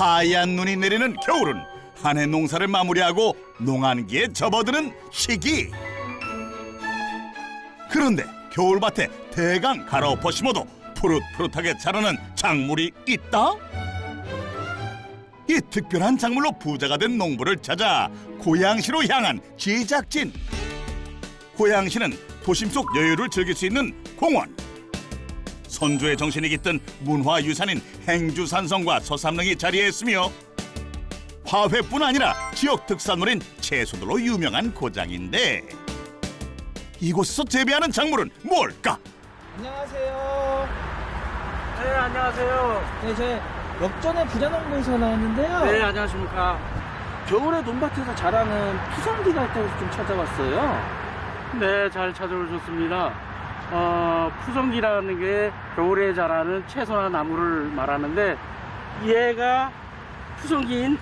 하얀 눈이 내리는 겨울은 한 해 농사를 마무리하고 농한기에 접어드는 시기. 그런데 겨울밭에 대강 갈아엎어 심어도 푸릇푸릇하게 자라는 작물이 있다? 이 특별한 작물로 부자가 된 농부를 찾아 고양시로 향한 제작진. 고양시는 도심 속 여유를 즐길 수 있는 공원. 선조의 정신이 깃든 문화유산인 행주산성과 서삼릉이 자리했으며 화훼뿐 아니라 지역 특산물인 채소들로 유명한 고장인데 이곳에서 재배하는 작물은 뭘까? 안녕하세요. 네, 안녕하세요. 네, 제 역전의 부자농부에서 나왔는데요. 네, 안녕하십니까. 겨울에 논밭에서 자라는 푸성기가 있다고 해서 좀 찾아봤어요. 네, 잘 찾아오셨습니다. 어, 푸성기라는 게 겨울에 자라는 채소나 나무를 말하는데 얘가 푸성기인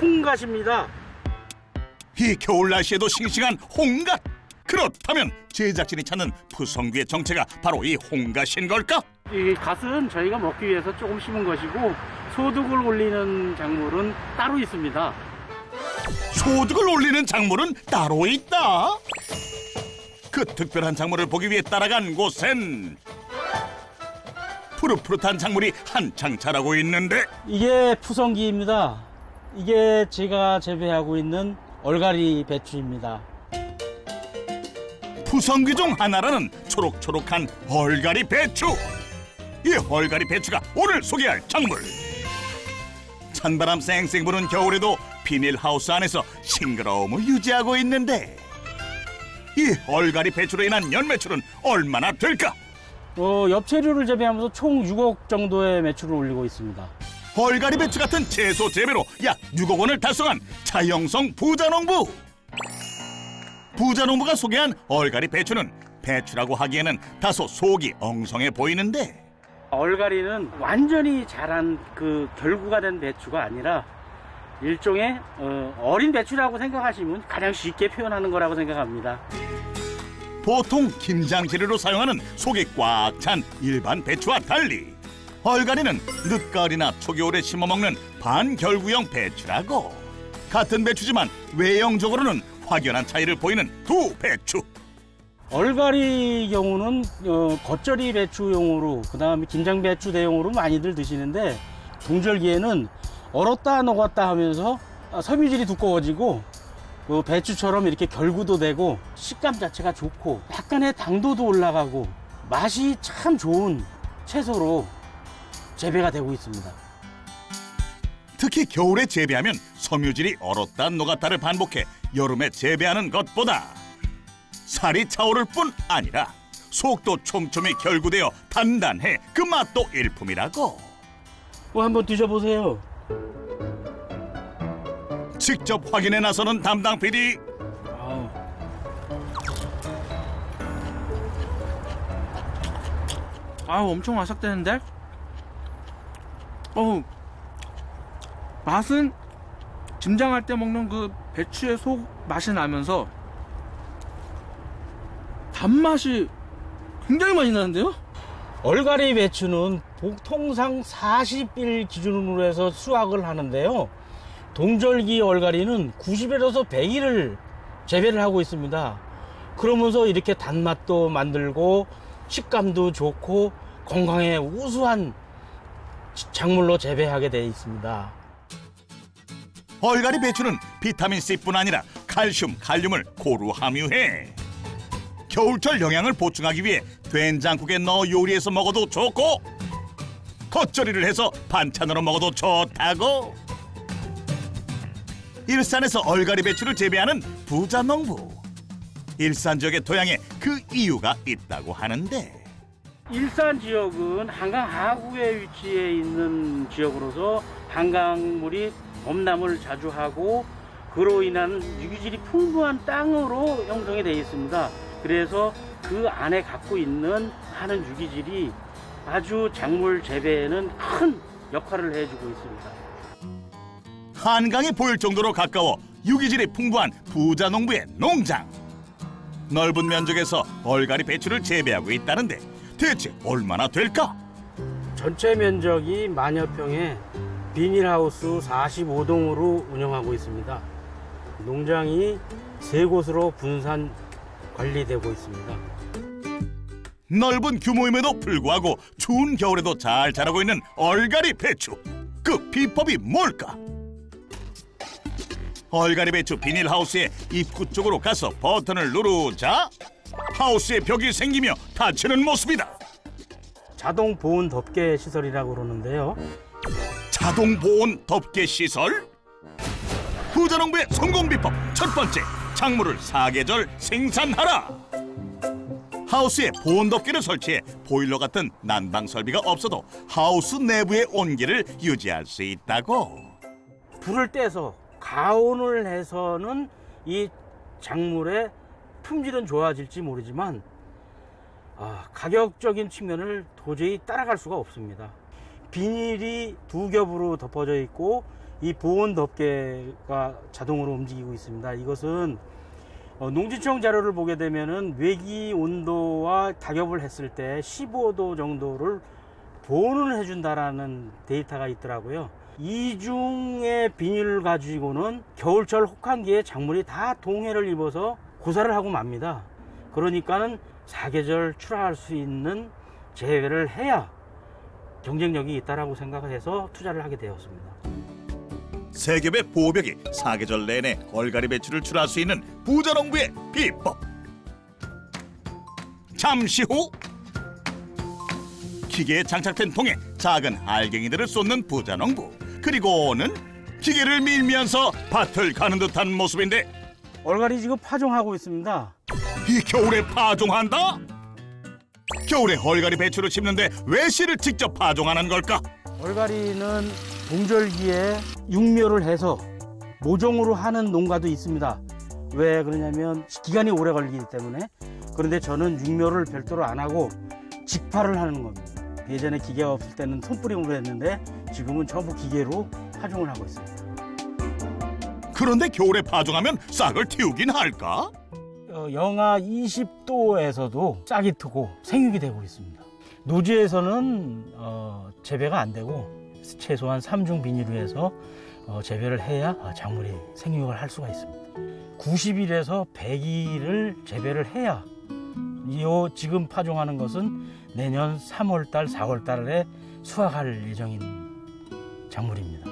홍갓입니다. 이 겨울 날씨에도 싱싱한 홍갓 그렇다면 제작진이 찾는 푸성귀의 정체가 바로 이 홍갓인 걸까? 이 갓은 저희가 먹기 위해서 조금 심은 것이고 소득을 올리는 작물은 따로 있습니다. 소득을 올리는 작물은 따로 있다. 그 특별한 작물을 보기 위해 따라간 곳엔 푸릇푸릇한 작물이 한창 자라고 있는데 이게 푸성기입니다. 이게 제가 재배하고 있는 얼갈이 배추입니다. 푸성귀 중 하나라는 초록초록한 얼갈이 배추. 이 얼갈이 배추가 오늘 소개할 작물. 찬바람 쌩쌩 부는 겨울에도 비닐하우스 안에서 싱그러움을 유지하고 있는데 이 얼갈이 배추로 인한 연매출은 얼마나 될까? 어, 엽채류를 재배하면서 총 6억 정도의 매출을 올리고 있습니다. 얼갈이 배추 같은 채소 재배로 약 6억 원을 달성한 차영성 부자농부. 부자농부가 소개한 얼갈이 배추는 배추라고 하기에는 다소 속이 엉성해 보이는데 얼갈이는 완전히 자란 그 결구가 된 배추가 아니라 일종의 어, 어린 배추라고 생각하시면 가장 쉽게 표현하는 거라고 생각합니다. 보통 김장 재료로 사용하는 속이 꽉 찬 일반 배추와 달리 얼갈이는 늦가을이나 초겨울에 심어먹는 반결구형 배추라고 같은 배추지만 외형적으로는 확연한 차이를 보이는 두 배추 얼갈이 경우는 어, 겉절이 배추용으로 그다음에 김장 배추 대용으로 많이들 드시는데 동절기에는 얼었다 녹았다 하면서 아, 섬유질이 두꺼워지고 그 배추처럼 이렇게 결구도 되고 식감 자체가 좋고 약간의 당도도 올라가고 맛이 참 좋은 채소로 재배가 되고 있습니다. 특히 겨울에 재배하면 섬유질이 얼었다 녹았다를 반복해 여름에 재배하는 것보다 살이 차오를 뿐 아니라 속도 촘촘히 결구되어 단단해 그 맛도 일품이라고 어, 한번 드셔보세요. 직접 확인해 나서는 담당 PD 아우. 아우, 엄청 아삭대는데? 어우, 맛은 김장할 때 먹는 그 배추의 속 맛이 나면서 단맛이 굉장히 많이 나는데요? 얼갈이 배추는 보통상 40일 기준으로 해서 수확을 하는데요. 동절기 얼갈이는 90일에서 100일을 재배를 하고 있습니다. 그러면서 이렇게 단맛도 만들고 식감도 좋고 건강에 우수한 작물로 재배하게 되어 있습니다. 얼갈이 배추는 비타민 C뿐 아니라 칼슘, 칼륨을 고루 함유해 겨울철 영양을 보충하기 위해 된장국에 넣어 요리해서 먹어도 좋고 겉절이를 해서 반찬으로 먹어도 좋다고 일산에서 얼갈이 배추를 재배하는 부자 농부 일산 지역의 토양에 그 이유가 있다고 하는데 일산 지역은 한강 하구에 위치해 있는 지역으로서 한강물이 범람을 자주 하고 그로 인한 유기질이 풍부한 땅으로 형성이 되어 있습니다. 그래서 그 안에 갖고 있는 하는 유기질이 아주 작물 재배에는 큰 역할을 해주고 있습니다. 한강이 보일 정도로 가까워 유기질이 풍부한 부자 농부의 농장. 넓은 면적에서 얼갈이 배추를 재배하고 있다는데 대체 얼마나 될까? 전체 면적이 만여 평에 비닐하우스 45동으로 운영하고 있습니다. 농장이 세 곳으로 분산 관리되고 있습니다. 넓은 규모임에도 불구하고 추운 겨울에도 잘 자라고 있는 얼갈이 배추. 그 비법이 뭘까? 얼갈이 배추 비닐하우스의 입구 쪽으로 가서 버튼을 누르자 하우스의 벽이 생기며 닫히는 모습이다. 자동 보온 덮개 시설이라고 그러는데요. 자동 보온 덮개 시설 부자농부의 성공 비법 첫 번째 작물을 사계절 생산하라 하우스에 보온 덮개를 설치해 보일러 같은 난방 설비가 없어도 하우스 내부의 온기를 유지할 수 있다고 불을 떼서 가온을 해서는 이 작물의 품질은 좋아질지 모르지만 아, 가격적인 측면을 도저히 따라갈 수가 없습니다. 비닐이 두 겹으로 덮어져 있고 이 보온 덮개가 자동으로 움직이고 있습니다. 이것은 어, 농지청 자료를 보게 되면은 외기 온도와 타격을 했을 때 15도 정도를 보온을 해준다라는 데이터가 있더라고요. 이중의 비닐을 가지고는 겨울철 혹한기에 작물이 다 동해를 입어서 고사를 하고 맙니다. 그러니까는 사계절 출하할 수 있는 재배를 해야 경쟁력이 있다라고 생각을 해서 투자를 하게 되었습니다. 세 겹의 보호벽이 사계절 내내 얼갈이 배추를 출하할 수 있는 부자 농부의 비법 잠시 후 기계에 장착된 통에 작은 알갱이들을 쏟는 부자 농부 그리고는 기계를 밀면서 밭을 가는 듯한 모습인데 얼갈이 지금 파종하고 있습니다. 이 겨울에 파종한다? 겨울에 얼갈이 배추를 심는데 왜 씨를 직접 파종하는 걸까? 얼갈이는 동절기에 육묘를 해서 모종으로 하는 농가도 있습니다. 왜 그러냐면 기간이 오래 걸리기 때문에 그런데 저는 육묘를 별도로 안 하고 직파를 하는 겁니다. 예전에 기계가 없을 때는 손뿌림으로 했는데 지금은 전부 기계로 파종을 하고 있습니다. 그런데 겨울에 파종하면 싹을 틔우긴 할까? 어, 영하 20도에서도 싹이 트고 생육이 되고 있습니다. 노지에서는 어, 재배가 안 되고 최소한 3중 비닐로 해서 어, 재배를 해야 어, 작물이 생육을 할 수가 있습니다. 90일에서 100일을 재배를 해야 이 지금 파종하는 것은 내년 3월달, 4월달에 수확할 예정인 작물입니다.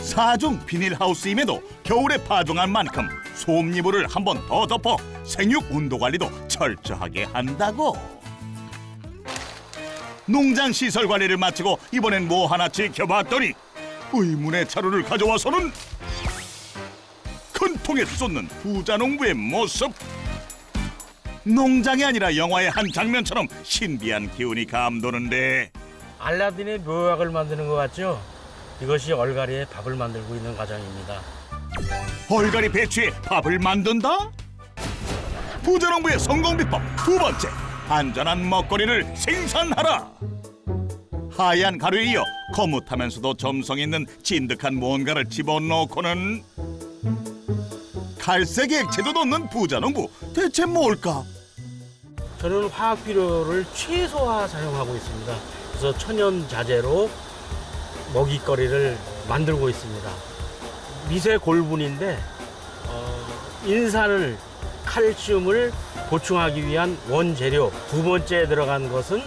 사중 비닐하우스임에도 겨울에 파종한 만큼 솜니물을 한 번 더 덮어 생육 온도 관리도 철저하게 한다고. 농장 시설 관리를 마치고 이번엔 뭐 하나 지켜봤더니 의문의 자루를 가져와서는 큰 통에 쏟는 부자 농부의 모습. 농장이 아니라 영화의 한 장면처럼 신비한 기운이 감도는데 알라딘의 묘약을 만드는 것 같죠? 이것이 얼갈이의 밥을 만들고 있는 과정입니다. 얼갈이 배추에 밥을 만든다? 부자농부의 성공 비법 두 번째 안전한 먹거리를 생산하라 하얀 가루에 이어 거뭇하면서도 점성 있는 진득한 무언가를 집어넣고는 갈색 액체도 넣는 부자 농부 대체 뭘까? 저는 화학 비료를 최소화 사용하고 있습니다. 그래서 천연 자재로 먹이거리를 만들고 있습니다. 미세 골분인데 어, 인산을 칼슘을 보충하기 위한 원재료 두 번째 들어간 것은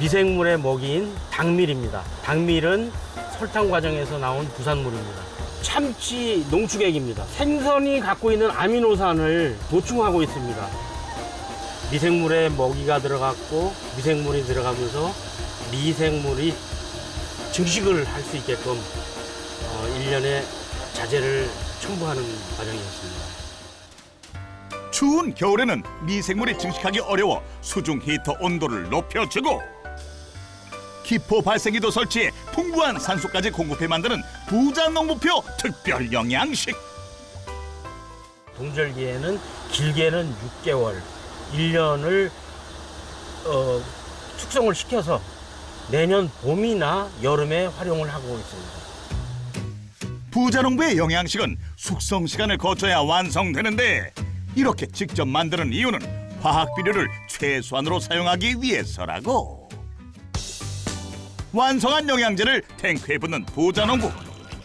미생물의 먹이인 당밀입니다. 당밀은 설탕 과정에서 나온 부산물입니다. 참치 농축액입니다. 생선이 갖고 있는 아미노산을 보충하고 있습니다. 미생물의 먹이가 들어갔고 미생물이 들어가면서 미생물이 증식을 할 수 있게끔 어, 일련의 자재를 첨부하는 과정이었습니다. 추운 겨울에는 미생물이 증식하기 어려워 수중 히터 온도를 높여주고 기포 발생기도 설치해 풍부한 산소까지 공급해 만드는 부자 농부표 특별 영양식. 동절기에는 길게는 6개월, 1년을 어, 숙성을 시켜서 내년 봄이나 여름에 활용을 하고 있습니다. 부자 농부의 영양식은 숙성 시간을 거쳐야 완성되는데 이렇게 직접 만드는 이유는 화학 비료를 최소한으로 사용하기 위해서라고. 완성한 영양제를 탱크에 붓는 부자 농부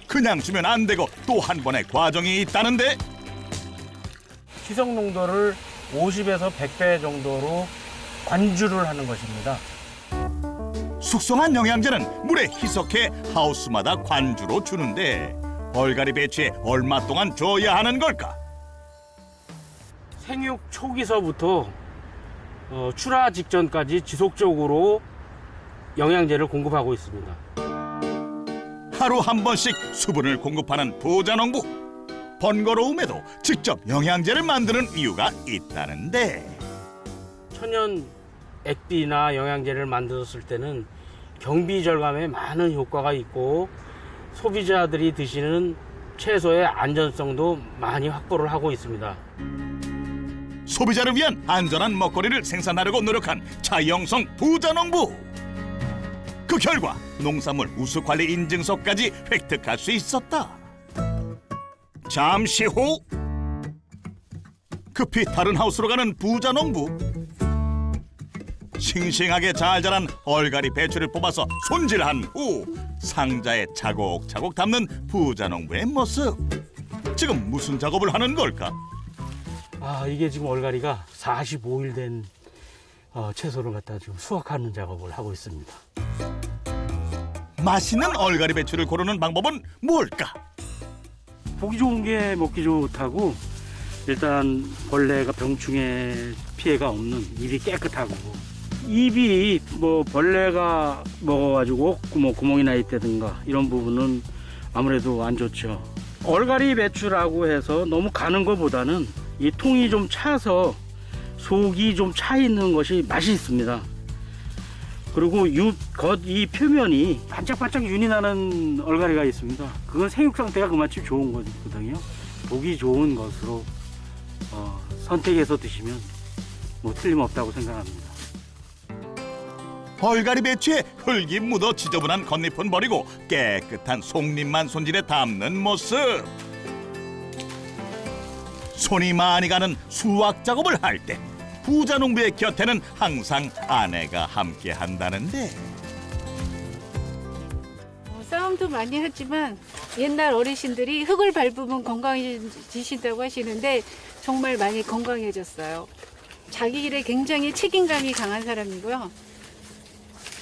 그냥 주면 안 되고 또 한 번의 과정이 있다는데 희석 농도를 50에서 100배 정도로 관주를 하는 것입니다. 숙성한 영양제는 물에 희석해 하우스마다 관주로 주는데 얼갈이 배추에 얼마 동안 줘야 하는 걸까? 생육 초기서부터 어, 출하 직전까지 지속적으로 영양제를 공급하고 있습니다. 하루 한 번씩 수분을 공급하는 부자농부. 번거로움에도 직접 영양제를 만드는 이유가 있다는데. 천연 액비나 영양제를 만들었을 때는 경비 절감에 많은 효과가 있고 소비자들이 드시는 채소의 안전성도 많이 확보를 하고 있습니다. 소비자를 위한 안전한 먹거리를 생산하려고 노력한 차영성 부자농부 그 결과 농산물 우수관리 인증서까지 획득할 수 있었다 잠시 후 급히 다른 하우스로 가는 부자 농부 싱싱하게 잘 자란 얼갈이 배추를 뽑아서 손질한 후 상자에 차곡차곡 담는 부자 농부의 모습 지금 무슨 작업을 하는 걸까? 아 이게 지금 얼갈이가 45일 된 어, 채소를 갖다 지금 수확하는 작업을 하고 있습니다. 맛있는 얼갈이 배추를 고르는 방법은 뭘까? 보기 좋은 게 먹기 좋다고 일단 벌레가 병충해 피해가 없는 입이 깨끗하고 입이 뭐 벌레가 먹어가지고 뭐 구멍이 나 있다든가 이런 부분은 아무래도 안 좋죠. 얼갈이 배추라고 해서 너무 가는 것보다는 이 통이 좀 차서 속이 좀 차 있는 것이 맛이 있습니다. 그리고 겉이 표면이 반짝반짝 윤이 나는 얼갈이가 있습니다. 그건 생육 상태가 그만큼 좋은 거거든요. 보기 좋은 것으로 어, 선택해서 드시면 뭐 틀림없다고 생각합니다. 얼갈이 배추에 흙이 묻어 지저분한 겉잎은 버리고 깨끗한 속잎만 손질해 담는 모습. 손이 많이 가는 수확 작업을 할 때 부자 농부의 곁에는 항상 아내가 함께 한다는데 어, 싸움도 많이 하지만 옛날 어르신들이 흙을 밟으면 건강해지신다고 하시는데 정말 많이 건강해졌어요. 자기 일에 굉장히 책임감이 강한 사람이고요.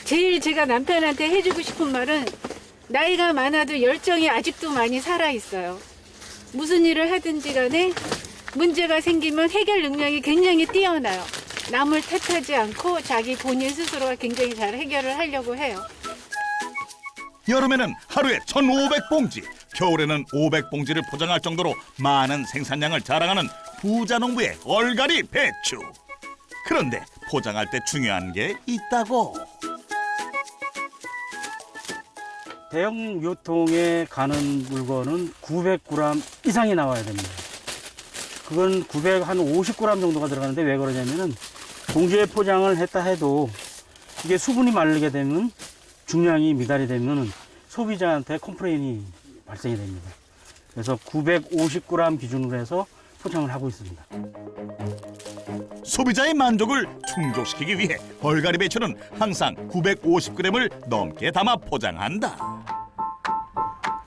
제일 제가 남편한테 해주고 싶은 말은 나이가 많아도 열정이 아직도 많이 살아있어요. 무슨 일을 하든지 간에 문제가 생기면 해결 능력이 굉장히 뛰어나요. 남을 탓하지 않고 자기 본인 스스로가 굉장히 잘 해결을 하려고 해요. 여름에는 하루에 1,500봉지, 겨울에는 500봉지를 포장할 정도로 많은 생산량을 자랑하는 부자 농부의 얼갈이 배추. 그런데 포장할 때 중요한 게 있다고. 대형 유통에 가는 물건은 900g 이상이 나와야 됩니다. 그건 900, 한 50g 정도가 들어가는데 왜 그러냐면은 봉지에 포장을 했다 해도 이게 수분이 마르게 되면 중량이 미달이 되면 소비자한테 컴플레인이 발생이 됩니다. 그래서 950g 기준으로 해서 포장을 하고 있습니다. 소비자의 만족을 충족시키기 위해 얼갈이 배추는 항상 950g을 넘게 담아 포장한다.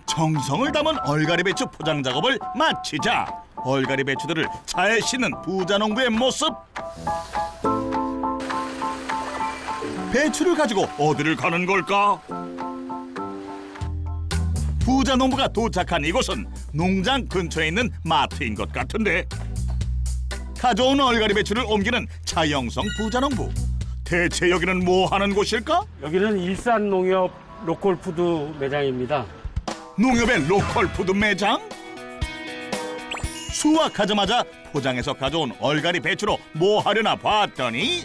정성을 담은 얼갈이 배추 포장 작업을 마치자 얼갈이 배추들을 차에 싣는 부자농부의 모습. 배추를 가지고 어디를 가는 걸까? 부자농부가 도착한 이곳은 농장 근처에 있는 마트인 것 같은데 가져온 얼갈이 배추를 옮기는 차영성 부자농부. 대체 여기는 뭐 하는 곳일까? 여기는 일산 농협 로컬 푸드 매장입니다. 농협의 로컬 푸드 매장? 수확하자마자 포장해서 가져온 얼갈이 배추로 뭐 하려나 봤더니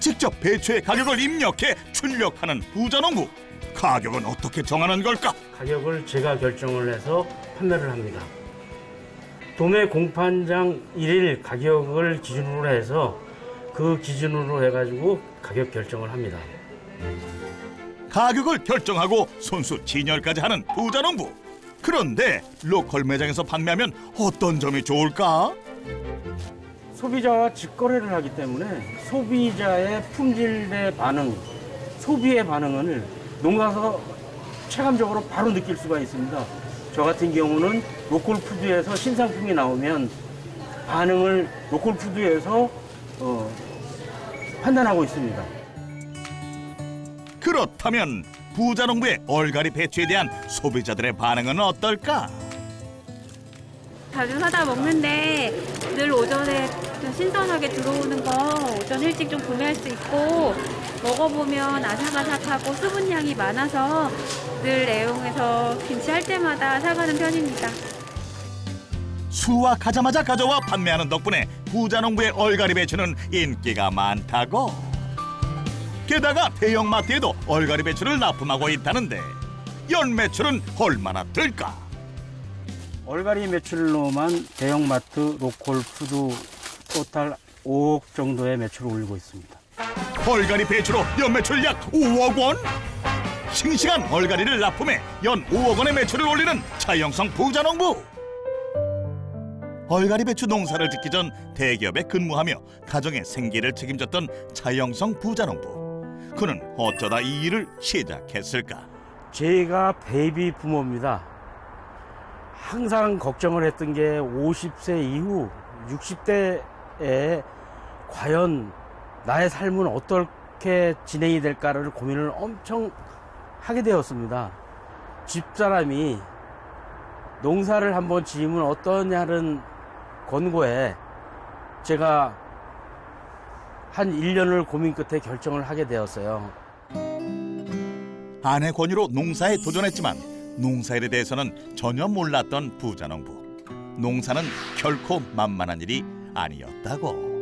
직접 배추의 가격을 입력해 출력하는 부자농부. 가격은 어떻게 정하는 걸까? 가격을 제가 결정을 해서 판매를 합니다. 도매 공판장 일일 가격을 기준으로 해서 그 기준으로 해가지고 가격 결정을 합니다. 가격을 결정하고 손수 진열까지 하는 부자농부. 그런데 로컬 매장에서 판매하면 어떤 점이 좋을까? 소비자와 직거래를 하기 때문에 소비자의 품질의 반응, 소비의 반응을 농가서 체감적으로 바로 느낄 수가 있습니다. 저 같은 경우는 로컬 푸드에서 신상품이 나오면 반응을 로컬 푸드에서 어, 판단하고 있습니다. 그렇다면 부자 농부의 얼갈이 배추에 대한 소비자들의 반응은 어떨까? 자주 사다 먹는데 늘 오전에 좀 신선하게 들어오는 거 오전 일찍 좀 구매할 수 있고 먹어보면 아삭아삭하고 수분량이 많아서 늘 애용해서 김치 할 때마다 사가는 편입니다. 수확하자마자 가져와 판매하는 덕분에 부자 농부의 얼갈이 배추는 인기가 많다고. 게다가 대형마트에도 얼갈이 배추를 납품하고 있다는데 연 매출은 얼마나 될까? 얼갈이 매출로만 대형마트 로컬 푸드 토탈 5억 정도의 매출을 올리고 있습니다. 얼갈이 배추로 연 매출 약 5억 원? 싱싱한 얼갈이를 납품해 연 5억 원의 매출을 올리는 차영성 부자 농부. 얼갈이 배추 농사를 짓기 전 대기업에 근무하며 가정의 생계를 책임졌던 차영성 부자 농부. 그는 어쩌다 이 일을 시작했을까? 제가 베이비 부모입니다. 항상 걱정을 했던 게 50세 이후 60대에 과연 나의 삶은 어떻게 진행이 될까를 고민을 엄청 하게 되었습니다. 집사람이 농사를 한번 지으면 어떠냐는 권고에 제가 한 1년을 고민 끝에 결정을 하게 되었어요. 아내 권유로 농사에 도전했지만 농사일에 대해서는 전혀 몰랐던 부자농부. 농사는 결코 만만한 일이 아니었다고.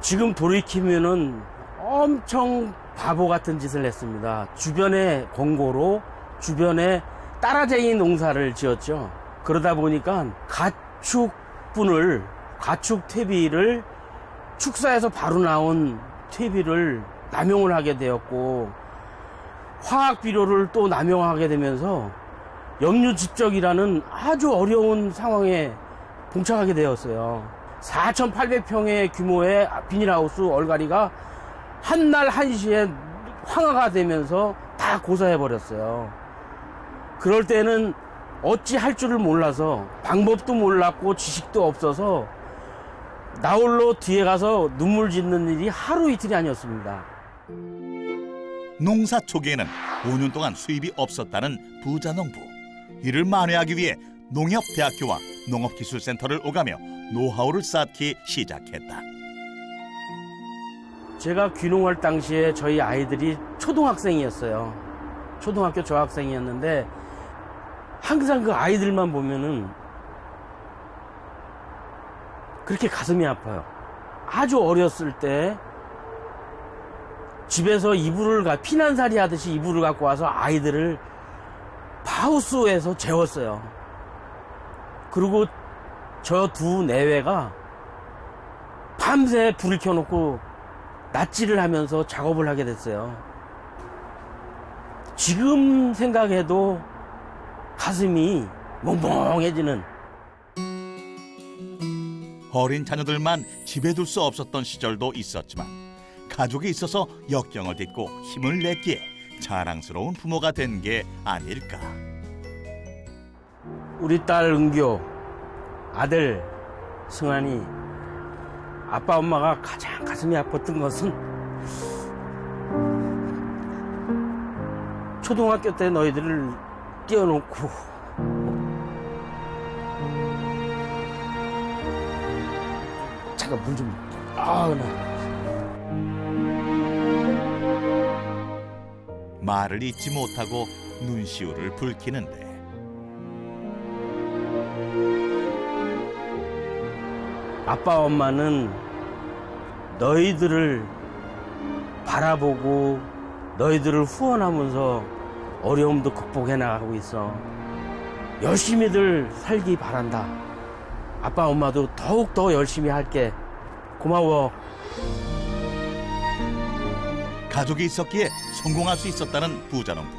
지금 돌이키면은 엄청 바보 같은 짓을 했습니다. 주변의 권고로 주변에 따라쟁이 농사를 지었죠. 그러다 보니까 가축분을 가축 퇴비를 축사에서 바로 나온 퇴비를 남용을 하게 되었고 화학 비료를 또 남용하게 되면서 역류집적이라는 아주 어려운 상황에 봉착하게 되었어요. 4,800평의 규모의 비닐하우스 얼갈이가 한 날 한시에 황화가 되면서 다 고사해 버렸어요. 그럴 때는 어찌 할 줄을 몰라서 방법도 몰랐고 지식도 없어서 나홀로 뒤에 가서 눈물 짓는 일이 하루 이틀이 아니었습니다. 농사 초기에는 5년 동안 수입이 없었다는 부자 농부. 이를 만회하기 위해 농협대학교와 농업기술센터를 오가며 노하우를 쌓기 시작했다. 제가 귀농할 당시에 저희 아이들이 초등학생이었어요. 초등학교 저학생이었는데 항상 그 아이들만 보면은 그렇게 가슴이 아파요. 아주 어렸을 때 집에서 이불을 가 피난살이 하듯이 이불을 갖고 와서 아이들을 하우스에서 재웠어요. 그리고 저 두 내외가 밤새 불을 켜놓고 낯질을 하면서 작업을 하게 됐어요. 지금 생각해도 가슴이 멍멍해지는 어린 자녀들만 집에 둘 수 없었던 시절도 있었지만 가족이 있어서 역경을 딛고 힘을 냈기에 자랑스러운 부모가 된 게 아닐까. 우리 딸 은교, 아들 승환이 아빠 엄마가 가장 가슴이 아팠던 것은 초등학교 때 너희들을 띄워놓고 잠깐 물 좀. 아, 나. 말을 잇지 못하고 눈시울을 붉히는데 아빠 엄마는 너희들을 바라보고 너희들을 후원하면서 어려움도 극복해 나가고 있어. 열심히들 살기 바란다. 아빠 엄마도 더욱 더 열심히 할게. 고마워. 가족이 있었기에 성공할 수 있었다는 부자농부.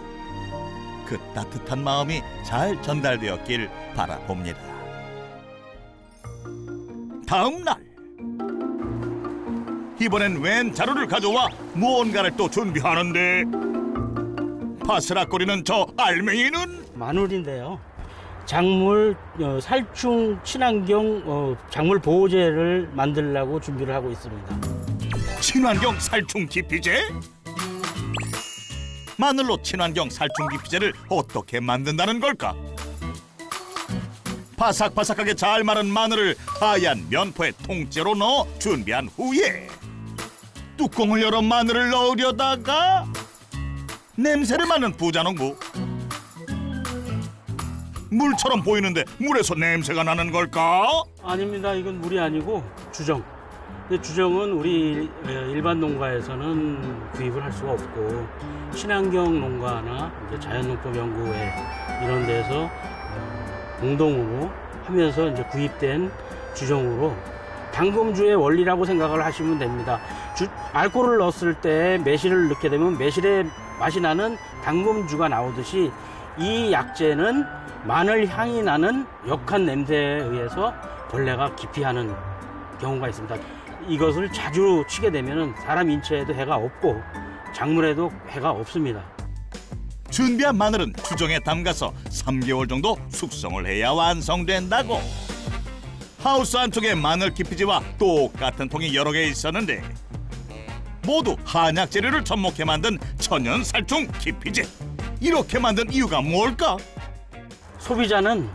그 따뜻한 마음이 잘 전달되었길 바라봅니다. 다음 날 이번엔 웬 자루를 가져와 무언가를 또 준비하는데 바스락거리는 저 알맹이는 마늘인데요. 작물 어, 살충 친환경 어, 작물 보호제를 만들려고 준비를 하고 있습니다. 친환경 살충 기피제? 마늘로 친환경 살충 기피제를 어떻게 만든다는 걸까? 바삭바삭하게 잘 마른 마늘을 하얀 면포에 통째로 넣어 준비한 후에 뚜껑을 열어 마늘을 넣으려다가 냄새를 맡는 부자농부 물처럼 보이는데 물에서 냄새가 나는 걸까? 아닙니다. 이건 물이 아니고 주정. 근데 주정은 우리 어, 일반 농가에서는 구입을 할 수가 없고 친환경 농가나 이제 자연농법 연구회 이런 데서 어, 공동으로 하면서 이제 구입된 주정으로 당금주의 원리라고 생각을 하시면 됩니다. 주- 알코올을 넣었을 때 매실을 넣게 되면 매실의 맛이 나는 당금주가 나오듯이 이 약재는 마늘 향이 나는 역한 냄새에 의해서 벌레가 기피하는 경우가 있습니다. 이것을 자주 치게 되면 사람 인체에도 해가 없고 작물에도 해가 없습니다. 준비한 마늘은 주정에 담가서 3개월 정도 숙성을 해야 완성된다고. 하우스 안쪽에 마늘 기피제와 똑같은 통이 여러 개 있었는데 모두 한약 재료를 접목해 만든 천연 살충 기피제. 이렇게 만든 이유가 뭘까? 소비자는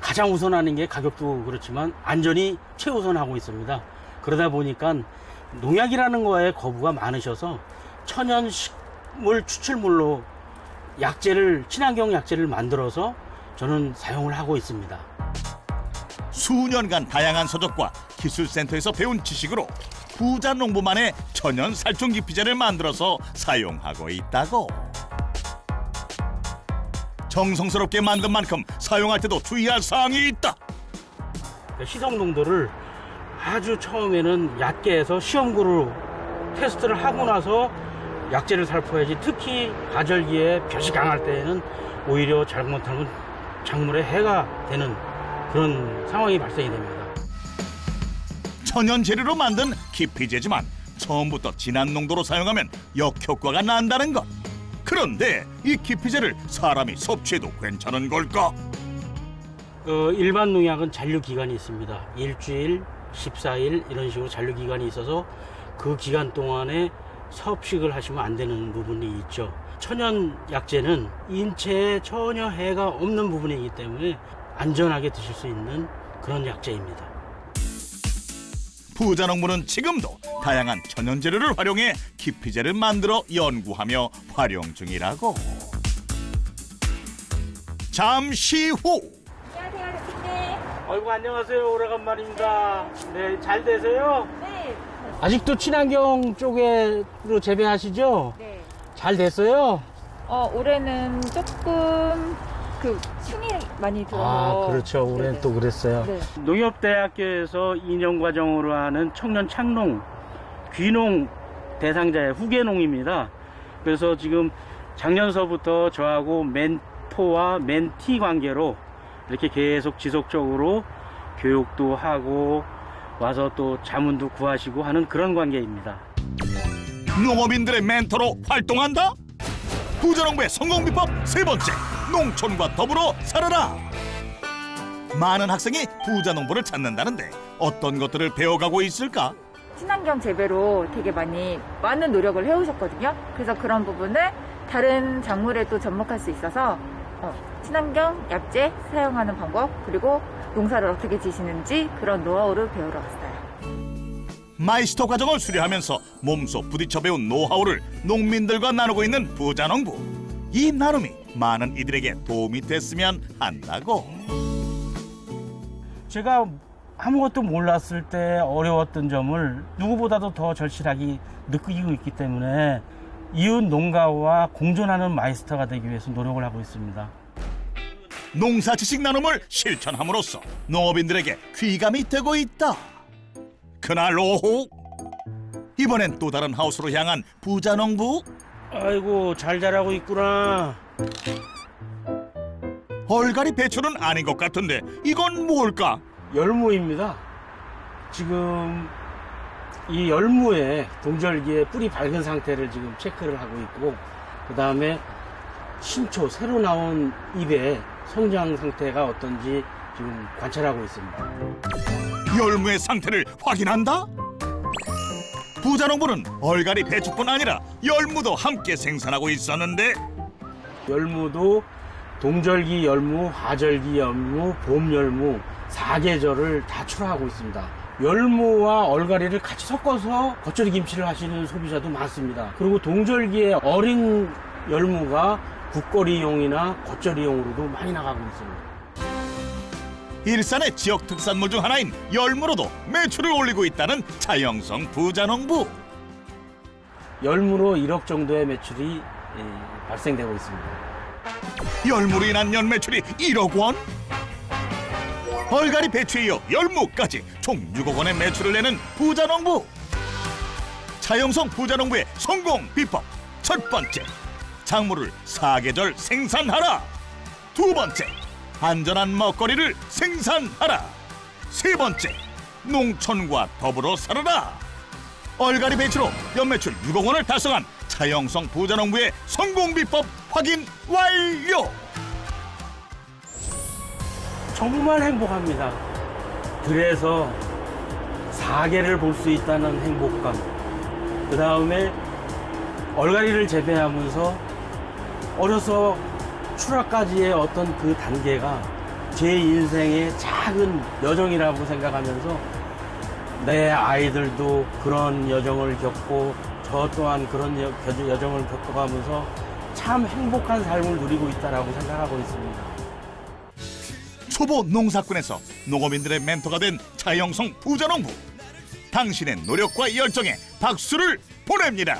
가장 우선하는 게 가격도 그렇지만 안전이 최우선하고 있습니다. 그러다 보니까 농약이라는 거에 거부가 많으셔서 천연 식물 추출물로 약재를 친환경 약재를 만들어서 저는 사용을 하고 있습니다. 수년간 다양한 서적과 기술센터에서 배운 지식으로 부자 농부만의 천연 살충 기피제를 만들어서 사용하고 있다고. 정성스럽게 만든 만큼 사용할 때도 주의할 사항이 있다. 시성 농도를 아주 처음에는 얕게 해서 시험구로 테스트를 하고 나서 약재를 살포해야지 특히 가절기에 볕이 강할 때에는 오히려 잘못하면 작물에 해가 되는 그런 상황이 발생이 됩니다. 천연 재료로 만든 기피제지만 처음부터 진한 농도로 사용하면 역효과가 난다는 것. 그런데 이 기피제를 사람이 섭취해도 괜찮은 걸까? 어, 일반 농약은 잔류 기간이 있습니다. 일주일, 14일 이런 식으로 잔류 기간이 있어서 그 기간 동안에 섭식을 하시면 안 되는 부분이 있죠. 천연 약재는 인체에 전혀 해가 없는 부분이기 때문에 안전하게 드실 수 있는 그런 약재입니다. 부자 농부는 지금도 다양한 천연 재료를 활용해 기피제를 만들어 연구하며 활용 중이라고. 잠시 후 안녕하세요, 대표님. 아이고 안녕하세요 오래간만입니다. 네 잘 되세요? 네. 아직도 친환경 쪽으로 재배하시죠? 네. 잘 됐어요? 어, 올해는 조금 그 순이 많이 들어서. 아 그렇죠. 올해는 네네. 또 그랬어요. 네. 농협대학교에서 2년 과정으로 하는 청년 창농 귀농 대상자의 후계농입니다. 그래서 지금 작년서부터 저하고 멘토와 멘티 관계로 이렇게 계속 지속적으로 교육도 하고 와서 또 자문도 구하시고 하는 그런 관계입니다. 농업인들의 멘토로 활동한다. 부자 농부의 성공 비법 세 번째 농촌과 더불어 살아라. 많은 학생이 부자 농부를 찾는다는데 어떤 것들을 배워가고 있을까? 친환경 재배로 되게 많이 많은 노력을 해오셨거든요. 그래서 그런 부분을 다른 작물에도 접목할 수 있어서 어, 친환경 약재 사용하는 방법 그리고 농사를 어떻게 지시는지 그런 노하우를 배우러 왔어요. 마이스터 과정을 수료하면서 몸소 부딪혀 배운 노하우를 농민들과 나누고 있는 부자 농부. 이 나눔이 많은 이들에게 도움이 됐으면 한다고. 제가 아무것도 몰랐을 때 어려웠던 점을 누구보다도 더 절실하게 느끼고 있기 때문에 이웃 농가와 공존하는 마이스터가 되기 위해서 노력을 하고 있습니다. 농사 지식 나눔을 실천함으로써 농업인들에게 귀감이 되고 있다. 그날 오후 이번엔 또 다른 하우스로 향한 부자 농부 아이고 잘 자라고 있구나. 얼갈이 배추는 아닌 것 같은데 이건 뭘까? 열무입니다. 지금 이 열무에 동절기에 뿌리 밝은 상태를 지금 체크를 하고 있고 그 다음에 신초 새로 나온 잎의 성장 상태가 어떤지 지금 관찰하고 있습니다. 열무의 상태를 확인한다? 부자농부는 얼갈이 배추뿐 아니라 열무도 함께 생산하고 있었는데 열무도 동절기 열무, 하절기 열무, 봄 열무 사계절을 다 출하하고 있습니다. 열무와 얼갈이를 같이 섞어서 겉절이 김치를 하시는 소비자도 많습니다. 그리고 동절기에 어린 열무가 국거리용이나 겉절이용으로도 많이 나가고 있습니다. 일산의 지역 특산물 중 하나인 열무로도 매출을 올리고 있다는 차영성 부자농부 열무로 1억 정도의 매출이 예, 발생되고 있습니다. 열무로 인한 연 매출이 1억 원? 얼갈이 배추에 이어 열무까지 총 6억 원의 매출을 내는 부자농부 차영성 부자농부의 성공 비법 첫 번째 작물을 사계절 생산하라 두 번째 안전한 먹거리를 생산하라 세 번째 농촌과 더불어 살아라 얼갈이 배추로 연매출 6억 원을 달성한 차영성 부자농부의 성공 비법 확인 완료. 정말 행복합니다. 그래서 사계를 볼 수 있다는 행복감. 그 다음에 얼갈이를 재배하면서 어려서 출하까지의 어떤 그 단계가 제 인생의 작은 여정이라고 생각하면서 내 아이들도 그런 여정을 겪고 저 또한 그런 여, 겨- 여정을 겪어가면서 참 행복한 삶을 누리고 있다라고 생각하고 있습니다. 초보 농사꾼에서 농어민들의 멘토가 된 차영성 부자농부. 당신의 노력과 열정에 박수를 보냅니다.